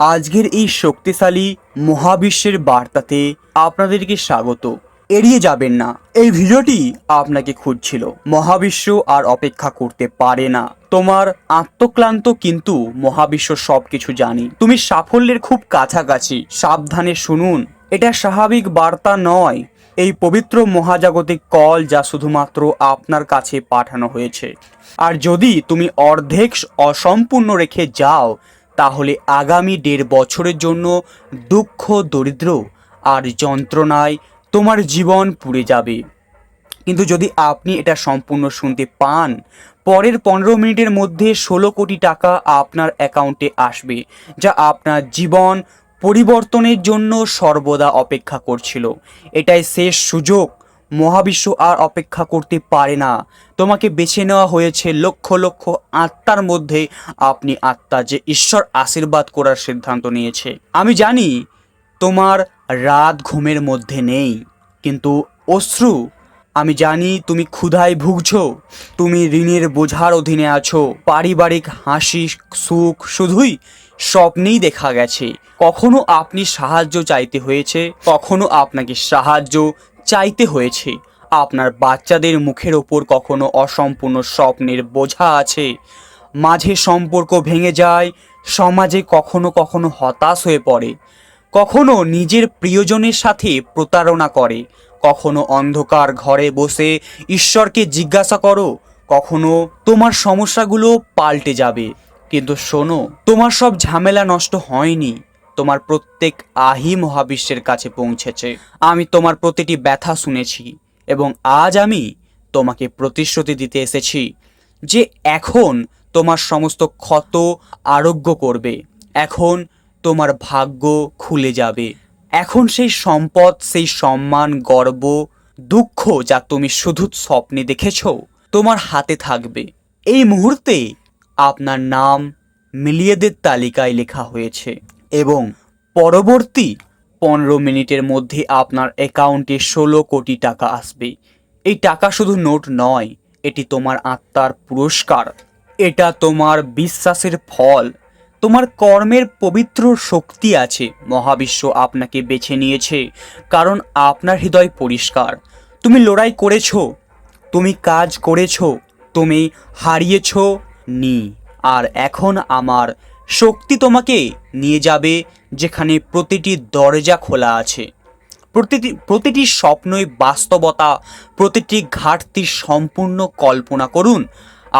আজকের এই শক্তিশালী মহাবিশ্বের বার্তাতে আপনাদেরকে স্বাগত। এড়িয়ে যাবেন না। এই ভিডিওটি আপনাকে খুঁজছিল। মহাবিশ্ব আর অপেক্ষা করতে পারে না। তোমার আত্মক্লান্ত কিন্তু মহাবিশ্ব সবকিছু জানি। তুমি সাফল্যের খুব কাছাকাছি। সাবধানে শুনুন। এটা স্বাভাবিক বার্তা নয়। এই পবিত্র মহাজাগতিক কল যা শুধুমাত্র আপনার কাছে পাঠানো হয়েছে। আর যদি তুমি অর্ধেক অসম্পূর্ণ রেখে যাও তাহলে আগামী দেড় বছরের জন্য দুঃখ, দরিদ্র আর যন্ত্রণায় তোমার জীবন পুড়ে যাবে। কিন্তু যদি আপনি এটা সম্পূর্ণ শুনতে পান, পরের পনেরো মিনিটের মধ্যে ষোলো কোটি টাকা আপনার অ্যাকাউন্টে আসবে, যা আপনার জীবন পরিবর্তনের জন্য সর্বদা অপেক্ষা করছিল। এটাই শেষ সুযোগ। মহাবিশ্ব আর অপেক্ষা করতে পারে না। তোমাকে বেছে নেওয়া হয়েছে লক্ষ লক্ষ আত্মার মধ্যে। আপনি আত্মা যে ঈশ্বর আশীর্বাদ করার সিদ্ধান্ত নিয়েছে। আমি জানি তোমার রাত ঘুমের মধ্যে নেই, কিন্তু অশ্রু, আমি জানি তুমি ক্ষুধায় ভুগছো, তুমি ঋণের বোঝার অধীনে আছো। পারিবারিক হাসি, সুখ শুধুই স্বপ্নেই দেখা গেছে। কখনো আপনি সাহায্য চাইতে হয়েছে, কখনো আপনাকে সাহায্য চাইতে হয়েছে। আপনার বাচ্চাদের মুখের ওপর কখনো অসম্পূর্ণ স্বপ্নের বোঝা আছে। মাঝে সম্পর্ক ভেঙে যায়, সমাজে কখনো কখনো হতাশ হয়ে পড়ে। কখনো নিজের প্রিয়জনের সাথে প্রতারণা করে। কখনো অন্ধকার ঘরে বসে ঈশ্বরকে জিজ্ঞাসা করো, কখনো তোমার সমস্যাগুলো পাল্টে যাবে। কিন্তু শোনো, তোমার সব ঝামেলা নষ্ট হয়নি। তোমার প্রত্যেক আহি মহাবিশ্বের কাছে পৌঁছেছে। আমি তোমার প্রতিটি ব্যথা শুনেছি এবং আজ আমি তোমাকে প্রতিশ্রুতি দিতে এসেছি যে এখন তোমার সমস্ত ক্ষত আরোগ্য করবে। এখন তোমার ভাগ্য খুলে যাবে। এখন সেই সম্পদ, সেই সম্মান, গর্ব, দুঃখ যা তুমি শুধু স্বপ্নে দেখেছ, তোমার হাতে থাকবে। এই মুহূর্তে আপনার নাম মিলিয়েদের তালিকায় লেখা হয়েছে এবং পরবর্তী পনেরো মিনিটের মধ্যে আপনার অ্যাকাউন্টে ষোলো কোটি টাকা আসবে। এই টাকা শুধু নোট নয়, এটি তোমার আত্মার পুরস্কার। এটা তোমার বিশ্বাসের ফল। তোমার কর্মের পবিত্র শক্তি আছে। মহাবিশ্ব আপনাকে বেছে নিয়েছে, কারণ আপনার হৃদয় পরিষ্কার। তুমি লড়াই করেছ, তুমি কাজ করেছ, তুমি হারিয়েছ নি। আর এখন আমার শক্তি তোমাকে নিয়ে যাবে যেখানে প্রতিটি দরজা খোলা আছে। প্রতিটি প্রতিটি স্বপ্নই বাস্তবতা, প্রতিটি ঘাটতি সম্পূর্ণ কল্পনা করুন।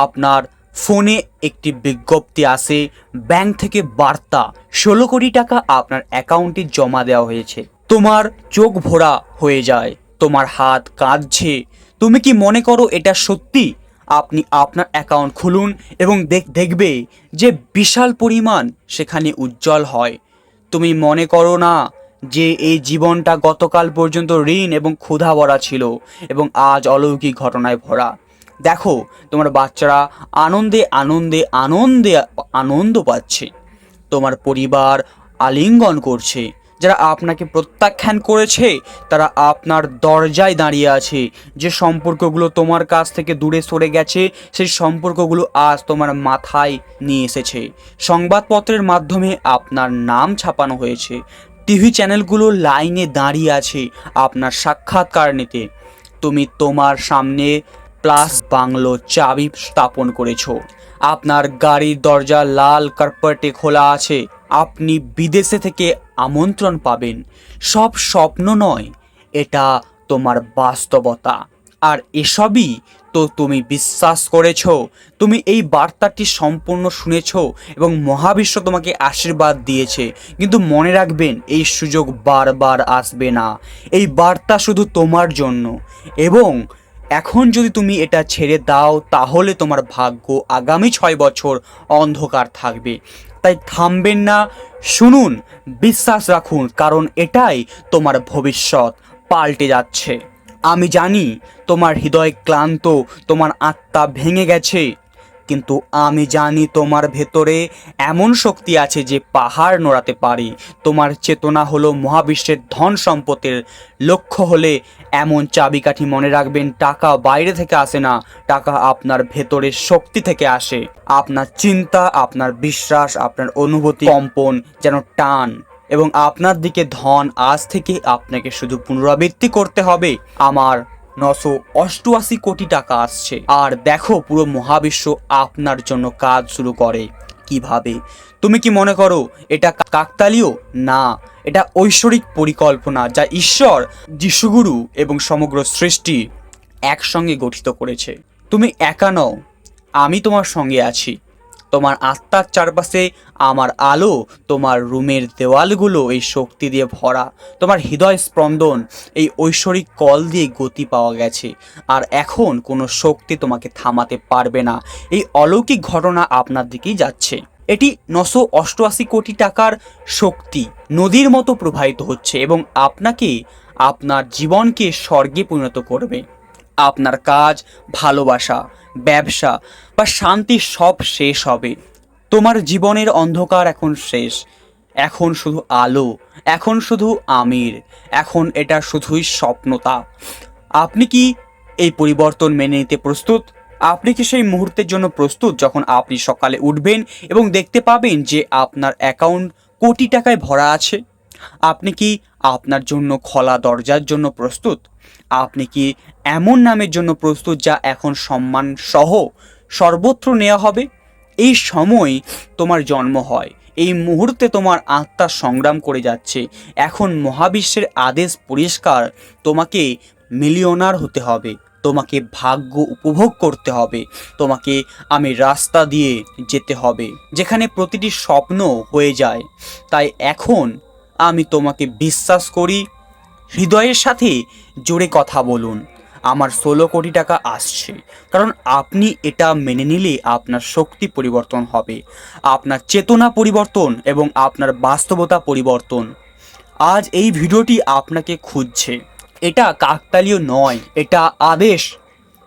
আপনার ফোনে একটি বিজ্ঞপ্তি আসে, ব্যাংক থেকে বার্তা, ষোলো কোটি টাকা আপনার অ্যাকাউন্টে জমা দেওয়া হয়েছে। তোমার চোখ ভরা হয়ে যায়, তোমার হাত কাঁদছে। তুমি কি মনে করো এটা সত্যি? আপনি আপনার অ্যাকাউন্ট খুলুন এবং দেখ, দেখবে যে বিশাল পরিমাণ সেখানে উজ্জ্বল হয়। তুমি মনে করো না যে এই জীবনটা গতকাল পর্যন্ত ঋণ এবং ক্ষুধা ভরা ছিল এবং আজ অলৌকিক ঘটনায় ভরা। দেখো, তোমার বাচ্চারা আনন্দে আনন্দে আনন্দে, আনন্দ পাচ্ছে। তোমার পরিবার আলিঙ্গন করছে। যারা আপনাকে প্রত্যাখ্যান করেছে, তারা আপনার দরজায় দাঁড়িয়ে আছে। যে সম্পর্কগুলো তোমার কাছ থেকে দূরে সরে গেছে, সেই সম্পর্কগুলো আজ তোমার মাথায় নিয়ে এসেছে। সংবাদপত্রের মাধ্যমে আপনার নাম ছাপানো হয়েছে। টিভি চ্যানেলগুলো লাইনে দাঁড়িয়ে আছে আপনার সাক্ষাৎকার নিতে। তুমি তোমার সামনে প্লাস বাংলো চাবি স্থাপন করেছ। আপনার গাড়ির দরজা লাল কার্পেটে খোলা আছে। আপনি বিদেশে থেকে আমন্ত্রণ পাবেন। সব স্বপ্ন নয়, এটা তোমার বাস্তবতা। আর এসবই তো তুমি বিশ্বাস করেছ, তুমি এই বার্তাটি সম্পূর্ণ শুনেছ এবং মহাবিশ্ব তোমাকে আশীর্বাদ দিয়েছে। কিন্তু মনে রাখবেন, এই সুযোগ বারবার আসবে না। এই বার্তা শুধু তোমার জন্য। এবং এখন যদি তুমি এটা ছেড়ে দাও, তাহলে তোমার ভাগ্য আগামী ছয় বছর অন্ধকার থাকবে। তাই থামবেন না। শুনুন, বিশ্বাস রাখুন, কারণ এটাই তোমার ভবিষ্যৎ, পাল্টে যাচ্ছে। আমি জানি তোমার হৃদয় ক্লান্ত, তোমার আত্মা ভেঙে গেছে। কিন্তু আমি জানি তোমার ভেতরে এমন শক্তি আছে যে পাহাড় নড়াতে পারে। তোমার চেতনা হলো মহাবিশ্বের ধন সম্পদের লক্ষ্য হলে এমন চাবিকাঠি মনে রাখবেন, টাকা বাইরে থেকে আসে না, টাকা আপনার ভেতরের শক্তি থেকে আসে। আপনার চিন্তা, আপনার বিশ্বাস, আপনার অনুভূতি কম্পন যেন টান এবং আপনার দিকে ধন আজ থেকে আপনাকে শুধু পুনরাবৃত্তি করতে হবে। আমার নশো অষ্টআশি কোটি টাকা আসছে। আর দেখো, পুরো মহাবিশ্ব আপনার জন্য কাজ শুরু করে। কীভাবে? তুমি কি মনে করো, এটা কাকতালীয়? না, এটা ঐশ্বরিক পরিকল্পনা যা ঈশ্বর, যিশুগুরু এবং সমগ্র সৃষ্টি একসঙ্গে গঠিত করেছে। তুমি একা নও, আমি তোমার সঙ্গে আছি। তোমার আত্মার চারপাশে আমার আলো, তোমার রুমের দেওয়ালগুলো এই শক্তি দিয়ে ভরা, তোমার হৃদয় স্পন্দন এই ঐশ্বরিক কল দিয়ে গতি পাওয়া গেছে। আর এখন কোনো শক্তি তোমাকে থামাতে পারবে না। এই অলৌকিক ঘটনা আপনার দিকেই যাচ্ছে। এটি নশো অষ্টআশি কোটি টাকার শক্তি, নদীর মতো প্রবাহিত হচ্ছে এবং আপনাকে আপনার জীবনকে স্বর্গে পরিণত করবে। আপনার কাজ, ভালোবাসা ব্যবসা বা শান্তি সব শেষ হবে। তোমার জীবনের অন্ধকার এখন শেষ। এখন শুধু আলো, এখন শুধু আমির, এখন এটা শুধুই স্বপ্নতা। আপনি কি এই পরিবর্তন মেনে নিতে প্রস্তুত? আপনি কি সেই মুহূর্তের জন্য প্রস্তুত যখন আপনি সকালে উঠবেন এবং দেখতে পাবেন যে আপনার অ্যাকাউন্ট কোটি টাকায় ভরা আছে? আপনি কি আপনার জন্য খোলা দরজার জন্য প্রস্তুত? আপনি কি এমন নামের জন্য প্রস্তুত যা এখন সম্মান সহ সর্বত্র নেওয়া হবে? এই সময় তোমার জন্ম হয়। এই মুহূর্তে তোমার আত্মা সংগ্রাম করে যাচ্ছে। এখন মহাবিশ্বের আদেশ পরিষ্কার। তোমাকে মিলিয়নার হতে হবে। তোমাকে ভাগ্য উপভোগ করতে হবে। তোমাকে আমি রাস্তা দিয়ে যেতে হবে, যেখানে প্রতিটি স্বপ্ন হয়ে যায়। তাই এখন আমি তোমাকে বিশ্বাস করি হৃদয়ের সাথে জোরে কথা বলুন। আমার ষোলো কোটি টাকা আসছে। কারণ আপনি এটা মেনে নিলে আপনার শক্তি পরিবর্তন হবে। আপনার চেতনা পরিবর্তন এবং আপনার বাস্তবতা পরিবর্তন। আজ এই ভিডিওটি আপনাকে খুঁজছে। এটা কাকতালীয় নয়, এটা আদেশ।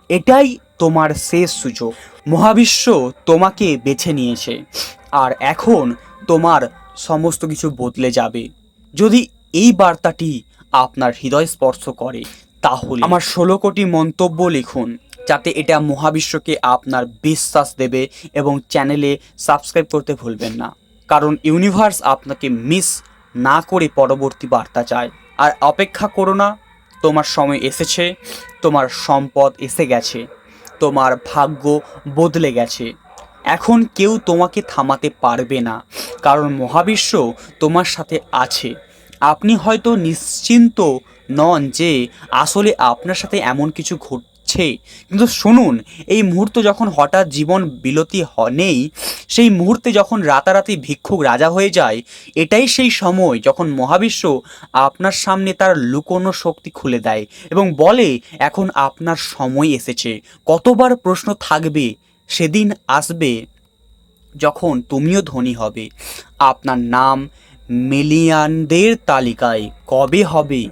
এটাই তোমার শেষ সুযোগ। মহাবিশ্ব তোমাকে বেছে নিয়েছে। আর এখন তোমার সমস্ত কিছু বদলে যাবে। যদি এই বার্তাটি আপনার হৃদয় স্পর্শ করে, তাহলে আমার ষোলো কোটি মন্তব্য লিখুন, যাতে এটা মহাবিশ্বকে আপনার বিশ্বাস দেবে এবং চ্যানেলে সাবস্ক্রাইব করতে ভুলবেন না। কারণ ইউনিভার্স আপনাকে মিস না করে পরবর্তী বার্তা চায়। আর অপেক্ষা করো না, তোমার সময় এসেছে, তোমার সম্পদ এসে গেছে, তোমার ভাগ্য বদলে গেছে। এখন কেউ তোমাকে থামাতে পারবে না, কারণ মহাবিশ্ব তোমার সাথে আছে। আপনি হয়তো নিশ্চিন্ত নন যে আসলে আপনার সাথে এমন কিছু ঘটছে। কিন্তু শুনুন, এই মুহূর্ত যখন হঠাৎ জীবন বিলতি নেই, সেই মুহূর্তে যখন রাতারাতি ভিক্ষুক রাজা হয়ে যায়, এটাই সেই সময় যখন মহাবিশ্ব আপনার সামনে তার লুকোনো শক্তি খুলে দেয় এবং বলে, এখন আপনার সময় এসেছে। কতবার প্রশ্ন থাকবে, সেদিন আসবে যখন তুমিও ধনী হবে। আপনার নাম মিলিয়নদের তালিকায় কবে হবে?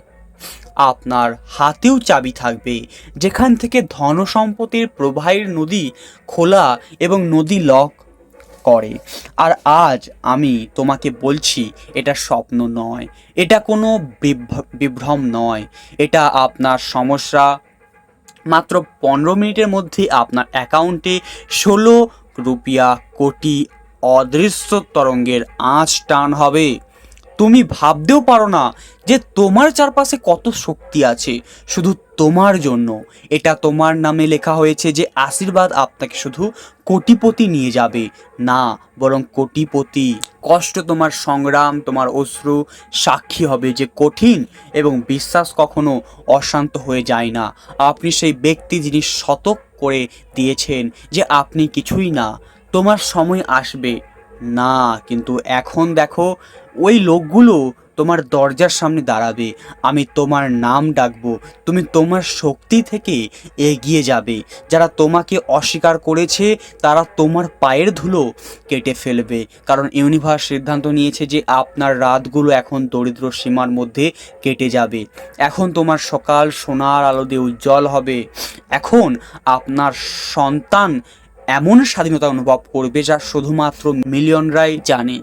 আপনার হাতেও চাবি থাকবে। যেখান থেকে ধন সম্পদের প্রবাহের নদী খোলা এবং নদী লক করে। আর আজ আমি তোমাকে বলছি, এটা স্বপ্ন নয়। এটা কোনো বিভ্র- বিভ্রম নয়। এটা আপনার সমস্যা। মাত্র পনেরো মিনিটের মধ্যে আপনার অ্যাকাউন্টে ষোলো রুপিয়া কোটি অদৃশ্য তরঙ্গের আঁচ টান হবে। তুমি ভাবতেও পারো না যে তোমার চারপাশে কত শক্তি আছে, শুধু তোমার জন্য। এটা তোমার নামে লেখা হয়েছে যে আশীর্বাদ আপনাকে শুধু কোটিপতি নিয়ে যাবে, না, বরং কোটিপতি। কষ্ট তোমার সংগ্রাম, তোমার অশ্রু সাক্ষী হবে যে কঠিন এবং বিশ্বাস কখনো অশান্ত হয়ে যায় না। আপনি সেই ব্যক্তি যিনি শতক করে দিয়েছেন যে আপনি কিছুই না তোমার সময় আসবে। না, কিন্তু এখন দেখো, ওই লোকগুলো তোমার দরজার সামনে দাঁড়াবে। আমি তোমার নাম ডাকবো। তুমি তোমার শক্তি থেকে এগিয়ে যাবে। যারা তোমাকে অস্বীকার করেছে, তারা তোমার পায়ের ধুলো কেটে ফেলবে। কারণ ইউনিভার্স সিদ্ধান্ত নিয়েছে যে আপনার রাতগুলো এখন দরিদ্র সীমার মধ্যে কেটে যাবে। এখন তোমার সকাল সোনার আলো দিয়ে উজ্জ্বল হবে। এখন আপনার সন্তান এমন স্বাধীনতা অনুভব করবে যা শুধুমাত্র মিলিয়নরাই জানে।